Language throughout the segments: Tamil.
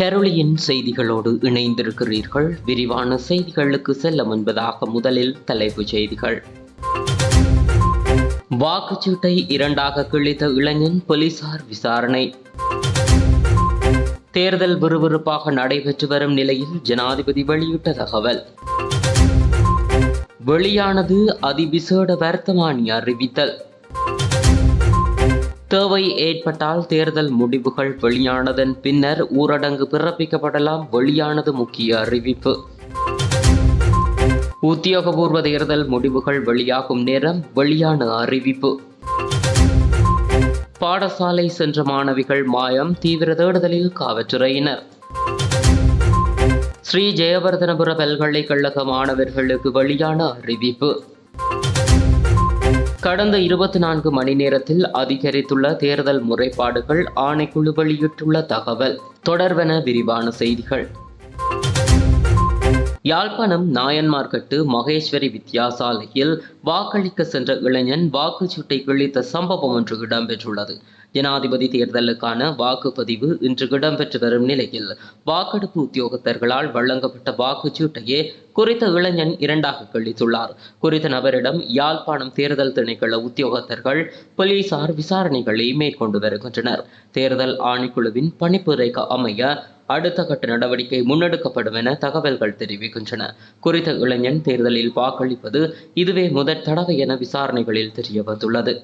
கரோலியின் செய்திகளோடு இணைந்திருக்கிறீர்கள். விரிவான செய்திகளுக்கு செல்ல முன்பதாக முதலில் தலைப்புச் செய்திகள். வாக்குச்சீட்டை இரண்டாக கிழித்த இளைஞன் போலீசார் விசாரணை. தேர்தல் விறுவிறுப்பாக நடைபெற்று வரும் நிலையில் ஜனாதிபதி வெளியிட்ட தகவல். வெளியானது அதிவிசேட வர்த்தமானி அறிவித்தல். தேவை ஏற்பட்டால் தேர்தல் முடிவுகள் வெளியானதன் பின்னர் ஊரடங்கு பிறப்பிக்கப்படலாம். வெளியானது முக்கிய அறிவிப்பு. உத்தியோகபூர்வ தேர்தல் முடிவுகள் வெளியாகும் நேரம் வெளியான அறிவிப்பு. பாடசாலை சென்ற மாணவிகள் மாயம் தீவிர தேடுதலில் காவல்துறையினர் ஸ்ரீ ஜெயவர்தனபுர பல்கலைக்கழக மாணவர்களுக்கு வெளியான அறிவிப்பு. கடந்த இருபத்தி நான்கு மணி நேரத்தில் அதிகரித்துள்ள தேர்தல் முறைப்பாடுகள் ஆணைக்குழு வெளியிட்டுள்ள தகவல். தொடர்வென விரிவான செய்திகள். யாழ்ப்பாணம் நாயன்மார்கட்டு மகேஸ்வரி வித்யாசாலையில் வாக்களிக்க சென்ற இளைஞன் வாக்குச்சீட்டை கிழித்த சம்பவம் ஒன்று இடம்பெற்றுள்ளது. ஜனாதிபதி தேர்தலுக்கான வாக்குப்பதிவு இன்று இடம்பெற்று வரும் நிலையில் வாக்கெடுப்பு உத்தியோகத்தர்களால் வழங்கப்பட்ட வாக்குச்சீட்டையே குறித்த இளைஞன் இரண்டாக கழித்துள்ளார். குறித்த நபரிடம் யாழ்ப்பாணம் தேர்தல் திணைக்கள உத்தியோகத்தர்கள் போலீசார் விசாரணைகளை மேற்கொண்டு வருகின்றனர். தேர்தல் ஆணைக்குழுவின் பணிப்புரைக்கு அமைய அடுத்த கட்ட நடவடிக்கை முன்னெடுக்கப்படும் என தகவல்கள் தெரிவிக்கின்றன. குறித்த இளைஞன் தேர்தலில் வாக்களிப்பது இதுவே முதற் தடவை என விசாரணைகளில் தெரிய வந்துள்ளது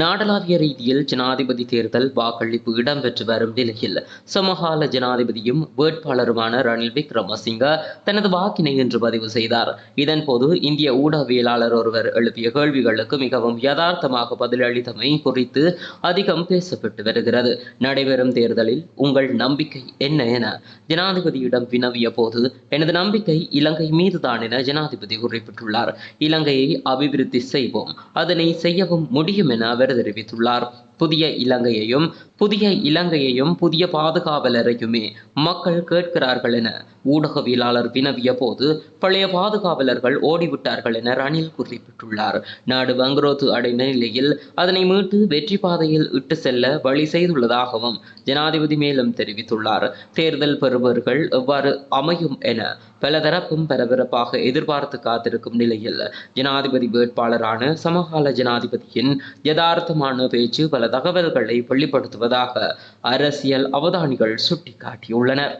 நாடளாவிய ரீதியில் ஜனாதிபதி தேர்தல் வாக்களிப்பு இடம்பெற்று வரும் நிலையில் சமகால ஜனாதிபதியும் வேட்பாளருமான ரணில் விக்ரமசிங்க தனது வாக்கினை இன்று பதிவு செய்தார். இதன்போது இந்திய ஊடகவியலாளர் ஒருவர் எழுப்பிய கேள்விகளுக்கு மிகவும் யதார்த்தமாக பதிலளித்தமை குறித்து அதிகம் பேசப்பட்டு வருகிறது. நடைபெறும் தேர்தலில் உங்கள் நம்பிக்கை என்ன என ஜனாதிபதியிடம் வினவிய போது எனது நம்பிக்கை இலங்கை மீதுதான் என ஜனாதிபதி குறிப்பிட்டுள்ளார். இலங்கையை அபிவிருத்தி செய்வோம். அதனை செய்யவும் முடியும் என அவர் தெரிவித்துள்ளார். புதிய இலங்கையையும் புதிய இலங்கையையும் புதிய பாதுகாவலரையுமே மக்கள் கேட்கிறார்கள் என ஊடகவியலாளர் வினவிய போது பழைய பாதுகாவலர்கள் ஓடிவிட்டார்கள் என ரணில் குறிப்பிட்டுள்ளார். நாடு வங்குரோத்து அடைந்த நிலையில் அதனை மீட்டு வெற்றி பாதையில் இட்டு செல்ல வழி செய்துள்ளதாகவும் ஜனாதிபதி மேலும் தெரிவித்துள்ளார். தேர்தல் பெறுபவர்கள் எவ்வாறு அமையும் என பலதரப்பும் பரபரப்பாக எதிர்பார்த்து காத்திருக்கும் நிலையில் ஜனாதிபதி வேட்பாளரான சமகால ஜனாதிபதியின் யதார்த்தமான பேச்சு பல தகவல்களை வெளிப்படுத்துவதாக அரசியல் அவதானிகள் சுட்டிக்காட்டியுள்ளனர்.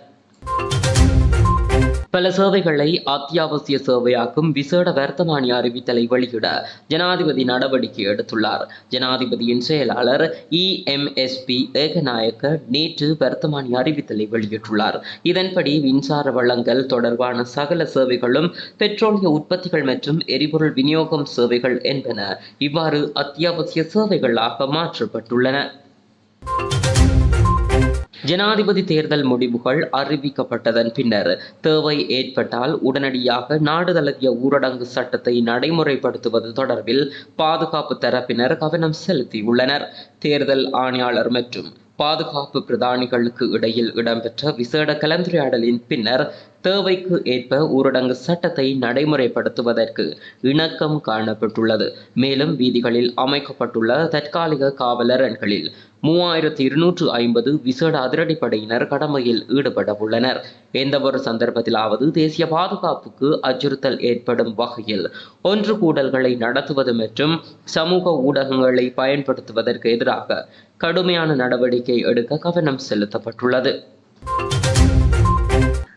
பல சேவைகளை அத்தியாவசிய சேவையாக்கும் விசேட வர்த்தமானி அறிவித்தலை வெளியிட ஜனாதிபதி நடவடிக்கை எடுத்துள்ளார். ஜனாதிபதியின் செயலாளர் இஎம்எஸ்பி ஏகநாயக்க நேற்று வர்த்தமானி அறிவித்தலை வெளியிட்டுள்ளார். இதன்படி மின்சார வளங்கள் தொடர்பான சகல சேவைகளும் பெட்ரோலிய உற்பத்திகள் மற்றும் எரிபொருள் விநியோகம் சேவைகள் என்பன இவ்வாறு அத்தியாவசிய சேவைகளாக மாற்றப்பட்டுள்ளன. ஜனாதிபதி தேர்தல் முடிவுகள் அறிவிக்கப்பட்டதன் பின்னர் தேவை ஏற்பட்டால் உடனடியாக நாடு தழுவிய ஊரடங்கு சட்டத்தை நடைமுறைப்படுத்துவது தொடர்பில் பாதுகாப்பு தரப்பினர் கவனம் செலுத்தியுள்ளனர். தேர்தல் ஆணையாளர் மற்றும் பாதுகாப்பு பிரதானிகளுக்கு இடையில் இடம்பெற்ற விசேட கலந்துரையாடலின் பின்னர் தேவைக்கு ஏற்ப ஊரடங்கு சட்டத்தை நடைமுறைப்படுத்துவதற்கு இணக்கம் காணப்பட்டுள்ளது. மேலும் வீதிகளில் அமைக்கப்பட்டுள்ள தற்காலிக காவலரன்களில் மூவாயிரத்தி இருநூற்று ஐம்பது விசேட அதிரடிப்படையினர் கடமையில் ஈடுபட உள்ளனர் எந்தவொரு சந்தர்ப்பத்திலாவது தேசிய பாதுகாப்புக்கு அச்சுறுத்தல் ஏற்படும் வகையில் ஒன்று கூடல்களை நடத்துவது மற்றும் சமூக ஊடகங்களை பயன்படுத்துவதற்கு எதிராக கடுமையான நடவடிக்கை எடுக்க கவனம் செலுத்தப்பட்டுள்ளது.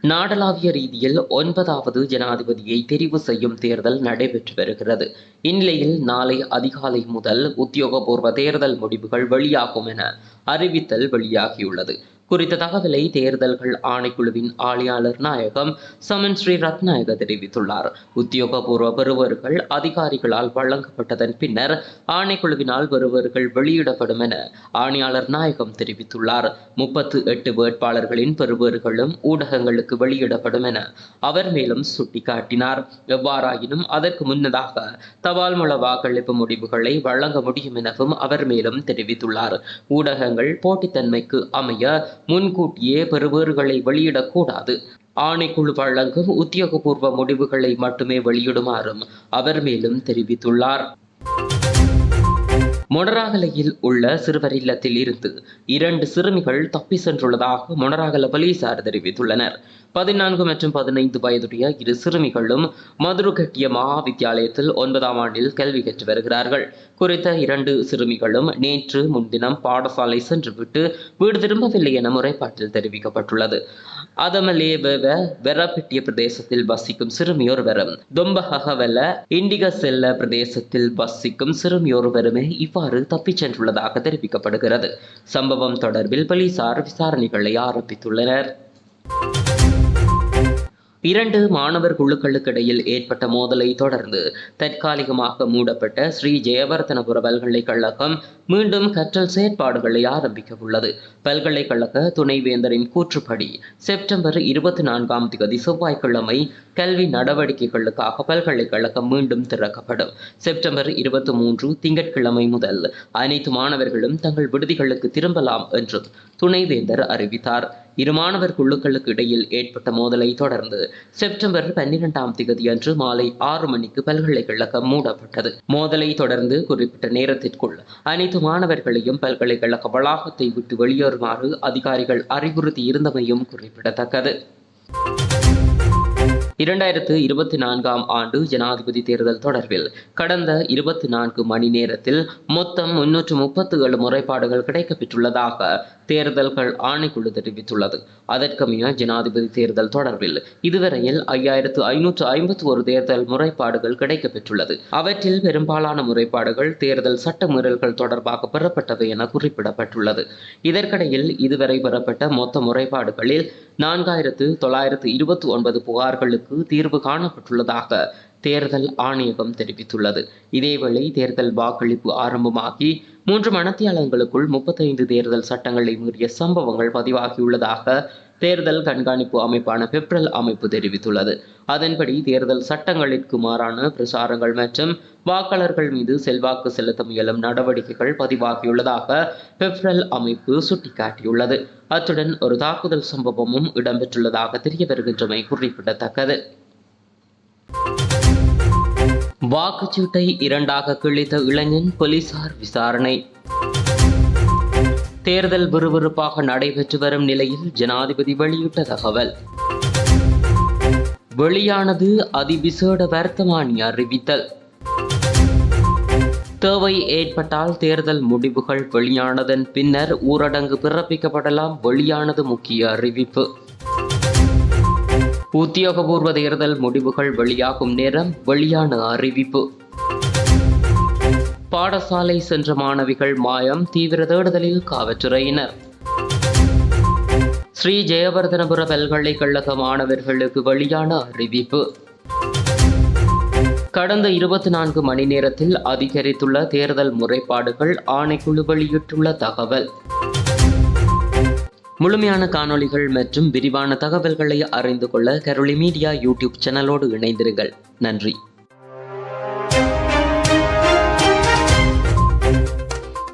நாடளாவிய ரீதியில் ஒன்பதாவது ஜனாதிபதியை தெரிவு செய்யும் தேர்தல் நடைபெற்று வருகிறது. இந்நிலையில் நாளை அதிகாலை முதல் உத்தியோகபூர்வ தேர்தல் முடிவுகள் வெளியாகும் என அறிவித்தல் வெளியாகியுள்ளது. குறித்த தகவலை தேர்தல்கள் ஆணைக்குழுவின் ஆணையாளர் நாயகம் சமன் ஸ்ரீ ரத்நாயக தெரிவித்துள்ளார். உத்தியோகபூர்வ பெறுவர்கள் அதிகாரிகளால் வழங்கப்பட்டதன் பின்னர் ஆணைக்குழுவினால் பெறுவர்கள் வெளியிடப்படும் என ஆணையாளர் நாயகம் தெரிவித்துள்ளார். முப்பத்து எட்டு வேட்பாளர்களின் பெறுவர்களும் ஊடகங்களுக்கு வெளியிடப்படும் என அவர் மேலும் சுட்டிக்காட்டினார். எவ்வாறாயினும் அதற்கு முன்னதாக தபால் மூல வாக்களிப்பு முடிவுகளை வழங்க முடியும் எனவும் அவர் மேலும் தெரிவித்துள்ளார். ஊடகங்கள் போட்டித்தன்மைக்கு அமைய முன்கூட்டியே பெறுபேறுகளை வெளியிடக்கூடாது ஆணைக்குழு வழங்கும் உத்தியோகபூர்வ முடிவுகளை மட்டுமே வெளியிடுமாறும் அவர் மேலும் தெரிவித்துள்ளார். மொனராகலையில் உள்ள சிறுவர் இல்லத்தில் இருந்து இரண்டு சிறுமிகள் தப்பி சென்றுள்ளதாக மொனராகல போலீசார் தெரிவித்துள்ளனர். பதினான்கு மற்றும் பதினைந்து வயதுடைய இரு சிறுமிகளும் மதுருகட்டிய மகா வித்தியாலயத்தில் ஒன்பதாம் ஆண்டில் கல்வி கற்று வருகிறார்கள். குறித்த இரண்டு சிறுமிகளும் நேற்று முன்தினம் பாடசாலை சென்றுவிட்டு வீடு திரும்பவில்லை என முறைப்பாட்டில் தெரிவிக்கப்பட்டுள்ளது. அதமலேவ வெரப்பிட்டிய பிரதேசத்தில் வசிக்கும் சிறுமியொருவரும் தொம்பஹவல இண்டிகசெல்ல பிரதேசத்தில் வசிக்கும் சிறுமியொருவருமே இவ்வாறு தப்பிச் சென்றுள்ளதாக தெரிவிக்கப்படுகிறது. சம்பவம் தொடர்பில் போலீசார் விசாரணைகளை ஆரம்பித்துள்ளனர். இரண்டு மாணவர் குழுக்களுக்கு இடையில் ஏற்பட்ட மோதலை தொடர்ந்து தற்காலிகமாக மூடப்பட்ட ஸ்ரீ ஜெயவர்தனபுர பல்கலைக்கழகம் மீண்டும் கற்றல் செயற்பாடுகளை ஆரம்பிக்க உள்ளது. பல்கலைக்கழக துணைவேந்தரின் கூற்றுப்படி செப்டம்பர் இருபத்தி நான்காம் தேதி செவ்வாய்க்கிழமை கல்வி நடவடிக்கைகளுக்காக பல்கலைக்கழகம் மீண்டும் திறக்கப்படும். செப்டம்பர் இருபத்தி மூன்று திங்கட்கிழமை முதல் அனைத்து மாணவர்களும் தங்கள் விடுதிகளுக்கு திரும்பலாம் என்று துணைவேந்தர் அறிவித்தார். இரு மாணவர் குழுக்களுக்கு இடையில் ஏற்பட்ட மோதலை தொடர்ந்து செப்டம்பர் பன்னிரெண்டாம் தேதி அன்று மாலை ஆறு மணிக்கு பல்கலைக்கழகம் மூடப்பட்டது. மோதலை தொடர்ந்து குறிப்பிட்ட நேரத்திற்குள் அனைத்து மாணவர்களையும் பல்கலைக்கழக வளாகத்தை விட்டு வெளியேறுமாறு அதிகாரிகள் அறிவுறுத்தி இருந்தமையும் குறிப்பிடத்தக்கது. இரண்டாயிரத்து இருபத்தி நான்காம் ஆண்டு ஜனாதிபதி தேர்தல் தொடர்பில் கடந்த இருபத்தி நான்கு மணி நேரத்தில் மொத்தம் முன்னூற்று முப்பத்து ஏழு முறைப்பாடுகள் கிடைக்கப்பெற்றுள்ளதாக தேர்தல்கள் ஆணைக்குழு தெரிவித்துள்ளது. அதற்கமைய ஜனாதிபதி தேர்தல் தொடர்பில் இதுவரையில் ஐயாயிரத்து ஐநூற்று ஐம்பத்தி ஒரு தேர்தல் முறைப்பாடுகள் கிடைக்கப்பெற்றுள்ளது. அவற்றில் பெரும்பாலான முறைப்பாடுகள் தேர்தல் சட்ட மீறல்கள் தொடர்பாக பெறப்பட்டவை என குறிப்பிடப்பட்டுள்ளது. இதற்கிடையில் இதுவரை பெறப்பட்ட மொத்த முறைப்பாடுகளில் நான்காயிரத்து தொள்ளாயிரத்து இருபத்தி ஒன்பது புகார்களுக்கு தீர்வு காணப்பட்டுள்ளதாக தேர்தல் ஆணையகம் தெரிவித்துள்ளது. இதேவேளை தேர்தல் வாக்களிப்பு ஆரம்பமாகி மூன்று மணத்தியாளங்களுக்குள் முப்பத்தைந்து தேர்தல் சட்டங்களை மீறிய சம்பவங்கள் பதிவாகியுள்ளதாக தேர்தல் கண்காணிப்பு அமைப்பான பெப்ரல் அமைப்பு தெரிவித்துள்ளது. அதன்படி தேர்தல் சட்டங்களிற்கு மாறான பிரசாரங்கள் மற்றும் வாக்காளர்கள் மீது செல்வாக்கு செலுத்த முயலும் நடவடிக்கைகள் பதிவாகியுள்ளதாக பெப்ரல் அமைப்பு சுட்டிக்காட்டியுள்ளது. அத்துடன் ஒரு தாக்குதல் சம்பவமும் இடம்பெற்றுள்ளதாக தெரிய வருகின்றமை குறிப்பிடத்தக்கது. வாக்குச்சீட்டை இரண்டாக கிழித்த இளைஞன் போலீசார் விசாரணை. தேர்தல் விறுவிறுப்பாக நடைபெற்று வரும் நிலையில் ஜனாதிபதி வெளியிட்ட தகவல். வெளியானது அதிவிசேட வர்த்தமானி அறிவித்தல். தேவை ஏற்பட்டால் தேர்தல் முடிவுகள் வெளியானதன் பின்னர் ஊரடங்கு பிறப்பிக்கப்படலாம் வெளியானது முக்கிய அறிவிப்பு. உத்தியோகபூர்வ தேர்தல் முடிவுகள் வெளியாகும் நேரம் வெளியான அறிவிப்பு. பாடசாலை சென்ற மாணவிகள் மாயம் தீவிர தேடுதலில் காவல்துறையினர் ஸ்ரீ ஜெயவர்தனபுர பல்கலைக்கழக மாணவர்களுக்கு வெளியான அறிவிப்பு. கடந்த இருபத்தி நான்கு மணி நேரத்தில் அதிகரித்துள்ள தேர்தல் முறைப்பாடுகள் ஆணைக்குழு வெளியிட்டுள்ள தகவல். முழுமையான காணொளிகள் மற்றும் விரிவான தகவல்களை அறிந்து கொள்ள கரோலி மீடியா யூடியூப் சேனலோடு இணைந்திருங்கள். நன்றி.